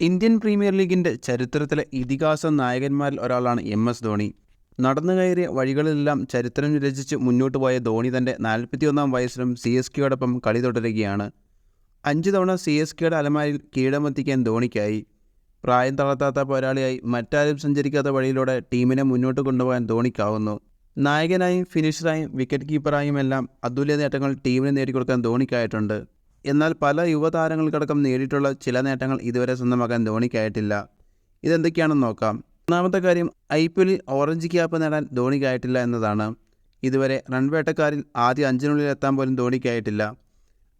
Indian premier ലീഗിന്റെ ചരിത്രത്തിലെ ഇതിഹാസ നായകന്മാരിൽ ഒരാളാണ് എം എസ് ധോണി. നടന്നു കയറിയ വഴികളിലെല്ലാം ചരിത്രം രചിച്ച് മുന്നോട്ട് പോയ ധോണി തന്റെ നാൽപ്പത്തിയൊന്നാം വയസ്സിലും സി എസ് കെയോടൊപ്പം കളി തുടരുകയാണ്. അഞ്ച് തവണ സി എസ് കെയുടെ അലമാരിൽ കീഴമെത്തിക്കാൻ ധോണിക്കായി. പ്രായം തളർത്താത്ത പോരാളിയായി മറ്റാരും സഞ്ചരിക്കാത്ത വഴിയിലൂടെ ടീമിനെ മുന്നോട്ട് കൊണ്ടുപോകാൻ ധോണിക്കാവുന്നു. നായകനായും ഫിനിഷറായും വിക്കറ്റ് കീപ്പറായും എല്ലാം അതുല്യ നേട്ടങ്ങൾ ടീമിന് നേടിക്കൊടുക്കാൻ ധോണിക്കായിട്ടുണ്ട്. എന്നാൽ പല യുവതാരങ്ങൾക്കടക്കം നേടിയിട്ടുള്ള ചില നേട്ടങ്ങൾ ഇതുവരെ സ്വന്തമാക്കാൻ ധോണിക്കായിട്ടില്ല. ഇതെന്തൊക്കെയാണെന്ന് നോക്കാം. ഒന്നാമത്തെ കാര്യം ഐ പി എല്ലിൽ ഓറഞ്ച് ക്യാപ്പ് നേടാൻ ധോണിക്കായിട്ടില്ല എന്നതാണ്. ഇതുവരെ റൺവേട്ടക്കാരിൽ ആദ്യ അഞ്ചിനുള്ളിൽ എത്താൻ പോലും ധോണിക്കായിട്ടില്ല.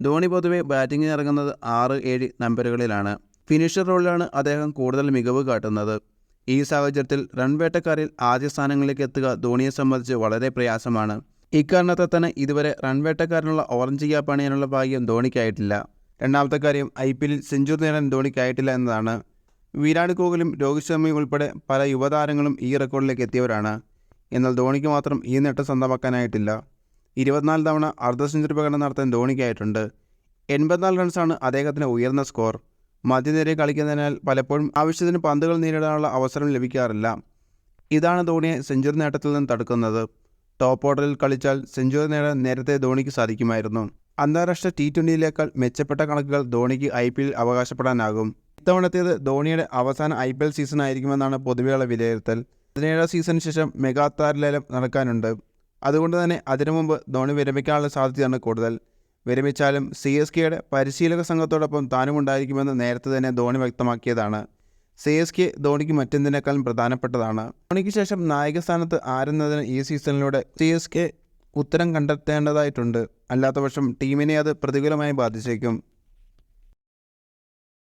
ധോണി പൊതുവെ ബാറ്റിങ്ങിന് ഇറങ്ങുന്നത് ആറ് ഏഴ് നമ്പറുകളിലാണ്. ഫിനിഷർ റോളിലാണ് അദ്ദേഹം കൂടുതൽ മികവ് കാട്ടുന്നത്. ഈ സാഹചര്യത്തിൽ റൺവേട്ടക്കാരിൽ ആദ്യ സ്ഥാനങ്ങളിലേക്ക് എത്തുക ധോണിയെ സംബന്ധിച്ച് വളരെ പ്രയാസമാണ്. ഇക്കാരണത്തെ തന്നെ ഇതുവരെ റൺവേട്ടക്കാരനുള്ള ഓറഞ്ച് ക്യാപ്പ് അണിയാനുള്ള ഭാഗ്യം ധോണിക്കായിട്ടില്ല. രണ്ടാമത്തെ കാര്യം ഐ പി എല്ലിൽ സെഞ്ചുറി നേടാൻ ധോണിക്കായിട്ടില്ല എന്നതാണ്. വിരാട് കോഹ്ലിയും രോഹിത് ശർമ്മയും ഉൾപ്പെടെ പല യുവതാരങ്ങളും ഈ റെക്കോർഡിലേക്ക് എത്തിയവരാണ്. എന്നാൽ ധോണിക്ക് മാത്രം ഈ നേട്ടം സ്വന്തമാക്കാനായിട്ടില്ല. ഇരുപത്തിനാല് തവണ അർദ്ധ സെഞ്ചുറി പ്രകടനം നടത്താൻ ധോണിക്കായിട്ടുണ്ട്. എൺപത്തിനാല് റൺസാണ് അദ്ദേഹത്തിന് ഉയർന്ന സ്കോർ. മധ്യനിരയിൽ കളിക്കുന്നതിനാൽ പലപ്പോഴും ആവശ്യത്തിന് പന്തുകൾ നേരിടാനുള്ള അവസരം ലഭിക്കാറില്ല. ഇതാണ് ധോണിയെ സെഞ്ചുറി നേട്ടത്തിൽ നിന്ന് തടുക്കുന്നത്. ടോപ്പ് ഓർഡറിൽ കളിച്ചാൽ സെഞ്ചുറി നേടാൻ നേരത്തെ ധോണിക്ക് സാധിക്കുമായിരുന്നു. അന്താരാഷ്ട്ര ടി ട്വന്റിയിലേക്കാൾ മെച്ചപ്പെട്ട കണക്കുകൾ ധോണിക്ക് ഐ പി എൽ അവകാശപ്പെടാനാകും. ഇത്തവണത്തേത് ധോണിയുടെ അവസാന ഐ പി എൽ സീസൺ ആയിരിക്കുമെന്നാണ് പൊതുവെയുള്ള വിലയിരുത്തൽ. പതിനേഴാം സീസണിന് ശേഷം മെഗാ താരലേലം നടക്കാനുണ്ട്. അതുകൊണ്ട് തന്നെ അതിനു മുമ്പ് ധോണി വിരമിക്കാനുള്ള സാധ്യതയാണ് കൂടുതൽ. വിരമിച്ചാലും സി എസ് കെയുടെ പരിശീലക സംഘത്തോടൊപ്പം താനും ഉണ്ടായിരിക്കുമെന്ന് നേരത്തെ തന്നെ ധോണി വ്യക്തമാക്കിയതാണ്. സി എസ് കെ ധോണിക്ക് മറ്റെന്തിനേക്കാളും പ്രധാനപ്പെട്ടതാണ്. ധോണിക്ക് ശേഷം നായക സ്ഥാനത്ത് ആരെന്നതിന് ഈ സീസണിലൂടെ സി എസ് കെ ഉത്തരം കണ്ടെത്തേണ്ടതായിട്ടുണ്ട്. അല്ലാത്തപക്ഷം ടീമിനെ അത് പ്രതികൂലമായി ബാധിച്ചേക്കും.